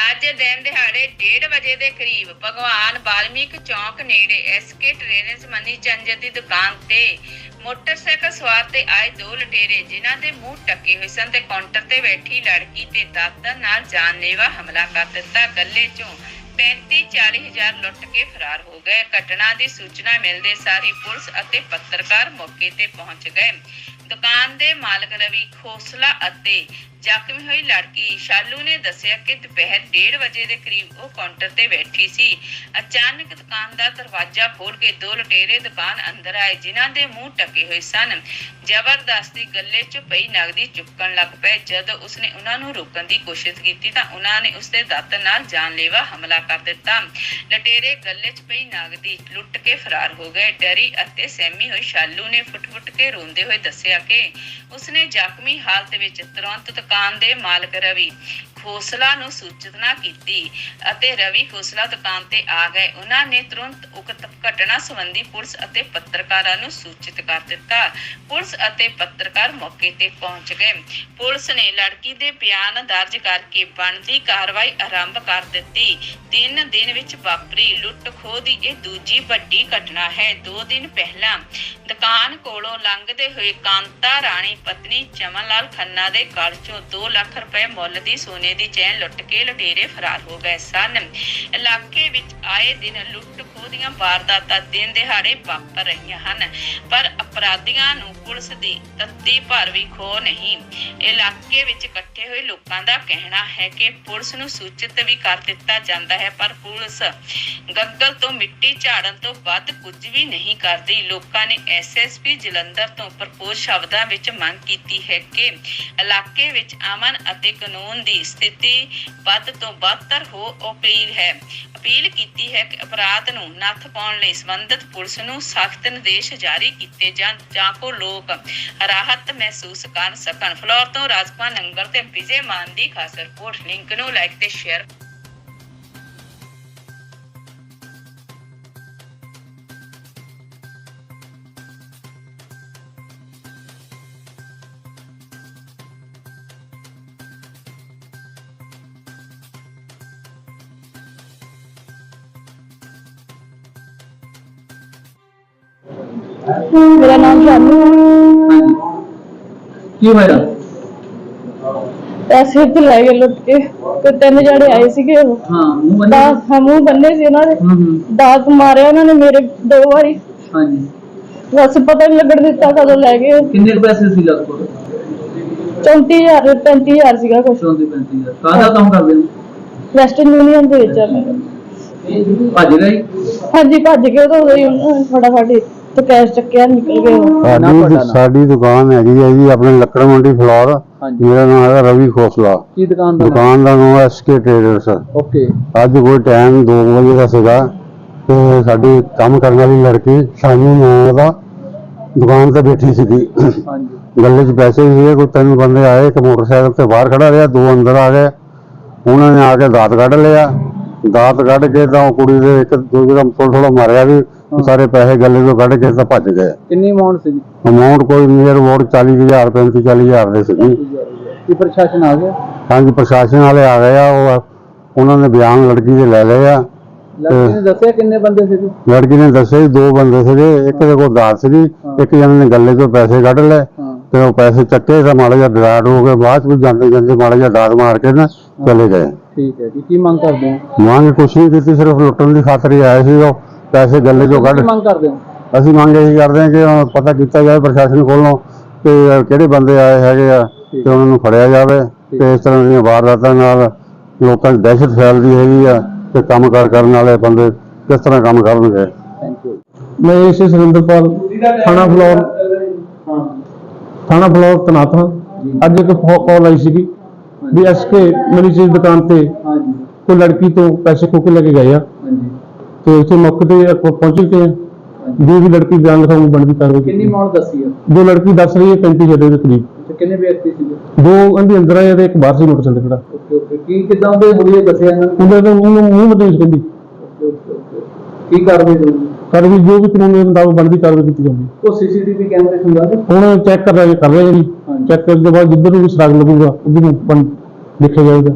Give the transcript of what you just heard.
ਅੱਜ ਦਿਨ ਦਿਹਾੜੇ 1:30 ਵਜੇ ਦੇ ਕਰੀਬ ਭਗਵਾਨ ਵਾਲਮੀਕ ਚੌਕ ਨੇੜੇ ਐਸਕੇ ਟ੍ਰੇਨਰਸ ਮਨੀ ਚੰਜਰ ਦੀ ਦੁਕਾਨ ਤੇ ਮੋਟਰਸਾਈਕਲ ਸਵਾਰ ਤੇ ਆਏ ਦੋ ਲਟੇਰੇ, ਜਿਨ੍ਹਾਂ ਦੇ ਮੂੰਹ ਟੱਕੇ ਹੋਏ ਸਨ ਤੇ ਕਾਊਂਟਰ ਤੇ ਬੈਠੀ ਲੜਕੀ ਤੇ ਦਾਤਰ ਨਾਲ ਜਾਨਲੇਵਾ ਹਮਲਾ ਕਰ ਦਿੱਤਾ। ਗੱਲੇ ਚੋਂ 35 40 ਹਜ਼ਾਰ ਲੁੱਟ ਕੇ ਫਰਾਰ ਹੋ ਗਏ। ਘਟਨਾ ਦੀ ਸੂਚਨਾ ਮਿਲਦੇ ਸਾਰ ਹੀ ਪੁਲਿਸ ਅਤੇ ਪੱਤਰਕਾਰ ਮੌਕੇ ਤੇ ਪਹੁੰਚ ਗਏ। ਦੁਕਾਨ ਦੇ ਮਾਲਕ ਰਵੀ ਖੋਸਲਾ ਅਤੇ ਜ਼ਖਮੀ ਹੋਈ ਲੜਕੀ ਸ਼ਾਲੂ ਨੇ ਦੱਸਿਆ ਕਿ ਦੁਪਹਿਰ 1:30 ਵਜੇ ਦੇ ਕਰੀਬ ਉਹ ਕਾਊਂਟਰ ਤੇ ਬੈਠੀ ਸੀ। ਅਚਾਨਕ ਦੁਕਾਨ ਦਾ ਦਰਵਾਜ਼ਾ ਖੋਲ ਕੇ ਦੋ ਲੁਟੇਰੇ ਦੁਕਾਨ ਅੰਦਰ ਆਏ, ਜਿਨ੍ਹਾਂ ਦੇ ਮੂੰਹ ਟਕੇ ਹੋਏ ਸਨ। ਜ਼ਬਰਦਸਤੀ ਗੱਲੇ 'ਚ ਪਈ ਨਗਦੀ ਚੁੱਕਣ ਲੱਗ ਪਏ। ਜਦ ਉਸਨੇ ਉਹਨਾਂ ਨੂੰ ਰੋਕਣ ਦੀ ਕੋਸ਼ਿਸ਼ ਕੀਤੀ ਤਾਂ ਉਹਨਾਂ ਨੇ ਉਸਦੇ ਦਾਤਰ ਨਾਲ ਜਾਨਲੇਵਾ ਹਮਲਾ ਕਰ ਦਿੱਤਾ। ਲਟੇਰੇ ਗੱਲੇ 'ਚ ਪਈ ਨਗਦੀ ਲੁੱਟ ਕੇ ਫਰਾਰ ਹੋ ਗਏ। ਡਰੀ ਅਤੇ ਸਹਿਮੀ ਹੋਈ ਸ਼ਾਲੂ ਨੇ ਫੁੱਟ-ਫੁੱਟ ਕੇ ਰੋਂਦੇ ਹੋਏ ਦੱਸਿਆ ਕਿ ਉਸਨੇ ਜ਼ਖਮੀ ਹਾਲਤ ਵਿੱਚ ਤੁਰੰਤ ਦੁਕਾਨ ਦੇ ਮਾਲਕ ਰਵੀ। ਖੋਸਲਾ ਨੂੰ ਸੂਚਨਾ ਕੀਤੀ ਅਤੇ ਰਵੀ ਖੋਸਲਾ ਦੁਕਾਨ ਤੇ ਆ ਗਏ। ਉਹਨਾਂ ਨੇ ਤੁਰੰਤ ਉਕਤ ਘਟਨਾ ਸੰਬੰਧੀ ਪੁਲਿਸ ਅਤੇ ਪੱਤਰਕਾਰਾਂ ਨੂੰ ਸੂਚਿਤ ਕਰ ਦਿੱਤਾ। ਪੁਲਿਸ ਅਤੇ ਪੱਤਰਕਾਰ ਮੌਕੇ ਤੇ ਪਹੁੰਚ ਗਏ। ਪੁਲਿਸ ਨੇ ਲੜਕੀ ਦੇ ਬਿਆਨ ਦਰਜ ਕਰਕੇ ਬਣਦੀ ਕਾਰਵਾਈ ਆਰੰਭ ਕਰ ਦਿੱਤੀ। ਤਿੰਨ ਦਿਨ ਵਿੱਚ ਵਾਪਰੀ ਲੁੱਟ ਖੋਹ ਦੀ ਇਹ ਦੂਜੀ ਵੱਡੀ ਘਟਨਾ ਹੈ। ਦੋ ਦਿਨ ਪਹਿਲਾਂ ਦੁਕਾਨ ਕੋਲੋਂ ਲੰਘਦੇ ਹੋਏ ਕਾਂਤਾ ਰਾਣੀ ਪਤਨੀ ਚਮਨ ਲਾਲ ਖੰਨਾ ਦੇ ਗਲ ਚੋਂ 2 ਲੱਖ ਰੁਪਏ ਮੁੱਲ ਦੀ ਸੋਨੇ ਦੀ ਚੈਨ ਲੁੱਟ ਕੇ ਲੁਟੇਰੇ ਫਰਾਰ ਹੋ ਗਏ ਸਨ। ਇਲਾਕੇ ਵਿੱਚ ਆਏ ਦਿਨ ਲੁੱਟ ਖੋਹ ਦੀਆਂ ਵਾਰਦਾਤਾਂ ਦਿਨ ਦਿਹਾੜੇ ਵਾਪਰ ਰਹੀਆਂ ਹਨ, ਪਰ ਅਪਰਾਧੀਆਂ ਨੂੰ ਪੁਲਿਸ ਦੀ ਤੱਤੀ ਭਰ ਵੀ ਖੋ ਨਹੀਂ। ਇਲਾਕੇ ਵਿੱਚ ਇਕੱਠੇ ਹੋਏ ਲੋਕਾਂ ਦਾ ਕਹਿਣਾ ਹੈ ਕਿ ਪੁਲਿਸ ਨੂੰ ਸੂਚਿਤ ਵੀ ਕਰ ਦਿੱਤਾ ਜਾਂਦਾ ਹੈ, ਪਰ ਪੁਲਿਸ ਗੱਗਲ ਤੋਂ ਮਿੱਟੀ ਝਾੜਨ ਤੋਂ ਵੱਧ ਕੁਝ ਵੀ ਨਹੀਂ ਕਰਦੀ। ਲੋਕਾਂ ਨੇ ਐਸਐਸਪੀ ਜਲੰਧਰ ਤੋਂ ਪ੍ਰਪੋਜ਼ ਸ਼ਬਦਾਂ ਵਿੱਚ ਮੰਗ ਕੀਤੀ ਹੈ ਕਿ ਇਲਾਕੇ ਵਿੱਚ ਅਮਨ ਅਤੇ ਕਾਨੂੰਨ ਦੀ ਸਥਿਤੀ ਵੱਧ ਤੋਂ ਬਦਤਰ ਹੋ ਅਪੀਲ ਹੈ। ਅਪੀਲ ਕੀਤੀ ਹੈ ਕਿ ਅਪਰਾਧ ਨੂੰ ਨੱਥ ਪਾਉਣ ਲਈ ਸੰਬੰਧਿਤ ਪੁਲਿਸ ਨੂੰ ਸਖਤ ਨਿਰਦੇਸ਼ ਜਾਰੀ ਕੀਤੇ ਜਾਣ, ਜਾਂ ਕੋ ਲੋਕ ਰਾਹਤ ਮਹਿਸੂਸ ਕਰ ਸਕਣ। ਫਲੋਰ ਤੋਂ ਰਾਜਪਾਲ ਨੰਗਲ ਤੇ ਵਿਜੇ ਮਾਨ ਦੀ ਖਾਸ ਰਿਪੋਰਟ ਲਿੰਕ ਨੂੰ ਲਾਈਕ ਤੇ ਸ਼ੇਅਰ ਮੇਰਾ ਨਾਮ ਸ਼ਾਨੂ ਹੈ। ਕੀ ਹੋਇਆ? ਪੈਸੇ ਤੇ ਲੈ ਗਏ ਲੁੱਟ ਕੇ ਤੇ ਤਿੰਨ ਜਣੇ ਆਏ ਸੀਗੇ ਉਹ। ਹਾਂ ਮੂੰਹ ਬੰਨੇ ਦਾਤ ਹਾਂ ਮੂੰਹ ਬੰਨੇ ਸੀ ਉਹਨਾਂ ਦੇ। ਹੂੰ ਹੂੰ। ਦਾਤ ਮਾਰਿਆ ਉਹਨਾਂ ਨੇ ਮੇਰੇ ਦੋ ਵਾਰੀ। ਹਾਂਜੀ। ਬਸ ਪਤਾ ਨਹੀਂ ਲੱਗਣ ਦਿੱਤਾ ਕਦੋਂ ਲੈ ਗਏ। ਕਿੰਨੇ ਕੁ ਪੈਸੇ ਸੀ ਲੱਗ ਕੋਲ? 34000 35000 ਸੀਗਾ ਕੁਛ। 34 35 ਕਾਹਦਾ ਕੰਮ ਕਰਦੇ ਹੋ? ਵੈਸਟਰਨ ਯੂਨੀਅਨ ਦੇ ਵਿੱਚ ਆ। ਭੱਜ ਗਏ? ਹਾਂਜੀ ਭੱਜ ਕੇ ਉਹ ਤਾਂ ਉਹਨਾਂ ਫਟਾਫਟ ਹੀ ਤੇ ਕੈਸ਼ ਚੱਕਿਆ ਨਿਕਲ ਗਏ ਉਹ। ਨਾ ਸਾਡੀ ਤੁਹਾਡਾ ਸਾਡੀ ਦੁਕਾਨ ਹੈਗੀ ਹੈ ਜੀ ਆਪਣੇ ਲੱਕੜ ਮੰਡੀ ਫਲੋਰ। ਹਾਂਜੀ। ਮੇਰਾ ਨਾਮ ਹੈ ਰਵੀ ਖੋਸਲਾ। ਕੀ ਦੁਕਾਨ ਦਾ ਦੁਕਾਨ ਦਾ ਨਾਮ ਐਸਕੇ ਟ੍ਰੇਡਰਸ ਓਕੇ। ਅੱਜ ਕੋਈ ਟਾਈਮ 2 ਵਜੇ ਦਾ ਸੀਗਾ ਤੇ ਸਾਡੀ ਕੰਮ ਕਰਨ ਵਾਲੀ ਲੜਕੀ ਸ਼ਾਮੀ ਨੂੰ ਦਾ ਦੁਕਾਨ ਤੇ ਬੈਠੀ ਸੀਗੀ। ਹਾਂਜੀ। ਗੱਲੇ 'ਚ ਪੈਸੇ ਸੀਗੇ ਕੋਈ ਤਿੰਨ ਬੰਦੇ ਆਏ ਇੱਕ ਮੋਟਰਸਾਈਕਲ ਤੇ ਬਾਹਰ ਖੜਾ ਰਿਹਾ ਦੋ ਅੰਦਰ ਆ ਗਏ। ਉਹਨਾਂ ਨੇ ਆ ਕੇ ਦਾਤ ਕੱਢ ਲਿਆ। ਦਾਤ ਕੱਢ ਕੇ ਤਾਂ ਉਹ ਕੁੜੀ ਦੇ ਇੱਕ ਦਾ ਥੋੜਾ ਥੋੜਾ ਮਾਰਿਆ ਵੀ ਸਾਰੇ ਪੈਸੇ ਗੱਲੇ ਤੋਂ ਕੱਢ ਕੇ ਤਾਂ ਭੱਜ ਗਏ। ਕਿੰਨੀ ਅਮਾਉਂਟ ਸੀ ਅਮਾਉਂਟ ਕੋਈ ਨੀਅਰ ਅਬਾਊਟ 40000 35 40000 ਦੇ ਸੀਗੀ। ਕੀ ਪ੍ਰਸ਼ਾਸਨ ਆ ਗਿਆ? ਹਾਂਜੀ ਪ੍ਰਸ਼ਾਸਨ ਵਾਲੇ ਆ ਗਏ ਆ ਉਹ ਉਹਨਾਂ ਨੇ ਬਿਆਨ ਲੜਕੀ ਦੇ ਲੈ ਲਏ ਆ। ਲੜਕੀ ਨੇ ਦੱਸਿਆ ਕਿੰਨੇ ਬੰਦੇ ਸੀ ਲੜਕੀ ਨੇ ਦੱਸਿਆ ਜੀ ਦੋ ਬੰਦੇ ਸੀਗੇ ਇੱਕ ਦੇ ਕੋਲ ਦਾਤ ਸੀਗੀ ਇੱਕ ਜਣੇ ਨੇ ਗੱਲੇ ਤੋਂ ਪੈਸੇ ਕੱਢ ਲਏ ਤੇ ਉਹ ਪੈਸੇ ਚੱਕੇ ਤਾਂ ਮਾੜਾ ਜਿਹਾ ਡਰਾਟ ਹੋ ਗਏ ਬਾਅਦ ਵਿੱਚ ਜਾਂਦੇ ਜਾਂਦੇ ਮਾੜਾ ਜਿਹਾ ਦਾਤ ਮਾਰ ਕੇ ਨਾ ਚਲੇ ਗਏ। ਠੀਕ ਹੈ ਜੀ ਕੀ ਮੰਗ ਕਰਦੇ ਹੋ? ਮੰਗ ਕੁਛ ਨਹੀਂ ਕੀਤੀ ਸਿਰਫ ਲੁੱਟਣ ਦੀ ਖਾਤਰ ਹੀ ਆਏ ਸੀ ਉਹ ਪੈਸੇ ਗੱਲੇ ਚੋਂ ਕੱਢ। ਕੀ ਮੰਗ ਕਰਦੇ ਹੋ? ਅਸੀਂ ਮੰਗ ਇਹੀ ਕਰਦੇ ਹਾਂ ਕਿ ਉਹ ਪਤਾ ਕੀਤਾ ਜਾਵੇ ਪ੍ਰਸ਼ਾਸਨ ਕੋਲੋਂ ਕਿ ਕਿਹੜੇ ਬੰਦੇ ਆਏ ਹੈਗੇ ਆ ਤੇ ਉਹਨਾਂ ਨੂੰ ਫੜਿਆ ਜਾਵੇ ਤੇ ਇਸ ਤਰ੍ਹਾਂ ਦੀਆਂ ਵਾਰਦਾਤਾਂ ਨਾਲ ਲੋਕਾਂ 'ਚ ਦਹਿਸ਼ਤ ਫੈਲਦੀ ਹੈਗੀ ਆ ਤੇ ਕੰਮ ਕਾਰ ਕਰਨ ਵਾਲੇ ਬੰਦੇ ਕਿਸ ਤਰ੍ਹਾਂ ਕੰਮ ਕਰਨਗੇ। ਥੈਂਕ ਯੂ ਮੈਂ ਇਸੇ ਸੁਰਿੰਦਰਪਾਲ ਥਾਣਾ ਫਲੋਰ। ਹਾਂ। ਥਾਣਾ ਤਨਾਤ ਹਾਂ ਅੱਜ ਇੱਕ ਕਾਲ ਆਈ ਸੀਗੀ ਵੀ ਐਸਕੇ ਮੇਰੀ ਚੀਜ਼ ਦੁਕਾਨ ਤੇ ਕੋਈ ਲੜਕੀ ਤੋਂ ਪੈਸੇ ਖੋ ਕੇ ਲੈ ਕੇ ਗਏ ਆ ਤੇ ਉੱਥੇ ਮੌਕੇ ਤੇ ਪਹੁੰਚ ਕੇ ਜੋ ਵੀ ਲੜਕੀ ਬਿਆਨ ਲਿਖਾਉਂ ਬਣਦੀ ਕਾਰਵਾਈ ਕਿੰਨੀ ਅਮਾਉਂਟ ਦੱਸੀ ਹੈ ਜੋ ਲੜਕੀ ਦੱਸ ਰਹੀ ਹੈ 35 ਹਜ਼ਾਰ ਦੇ ਕਰੀਬ ਤੇ ਕਿੰਨੇ ਵਿਅਕਤੀ ਸੀਗੇ ਦੋ ਉਹਦੇ ਅੰਦਰ ਆਏ ਤੇ ਇੱਕ ਬਾਹਰ ਸੀ ਮੋਟਰਸਾਈਕਲ ਖੜਾ ਓਕੇ ਓਕੇ ਕੀ ਕਿਦਾਂ ਦੇ ਹੋਈ ਦੱਸਿਆ ਇਹਨਾਂ ਨੇ ਉਹਨੂੰ ਮੂੰਹ ਮਤੇ ਕਹਿੰਦੀ ਕੀ ਕਾਰਵਾਈ ਹੋਊਗੀ ਕਰ ਵੀ ਜੋ ਵੀ ਕਾਨੂੰਨ ਦੇ ਮੁਤਾਬਕ ਬਣਦੀ ਕਾਰਵਾਈ ਕੀਤੀ ਜਾਊਗੀ। ਉਹ ਸੀਸੀਟੀਵੀ ਕੈਮਰੇ ਖੁੱਲਾ ਨੇ? ਹੁਣ ਚੈੱਕ ਕਰ ਰਹੇ ਕਰ ਰਹੇ ਜੀ। ਚੈੱਕ ਕਰਨ ਤੋਂ ਬਾਅਦ ਜਿੱਧਰ ਵੀ ਸਰਾਗ ਲੱਗੂਗਾ ਉਧਰ ਨੂੰ ਦੇਖਿਆ ਜਾਏਗਾ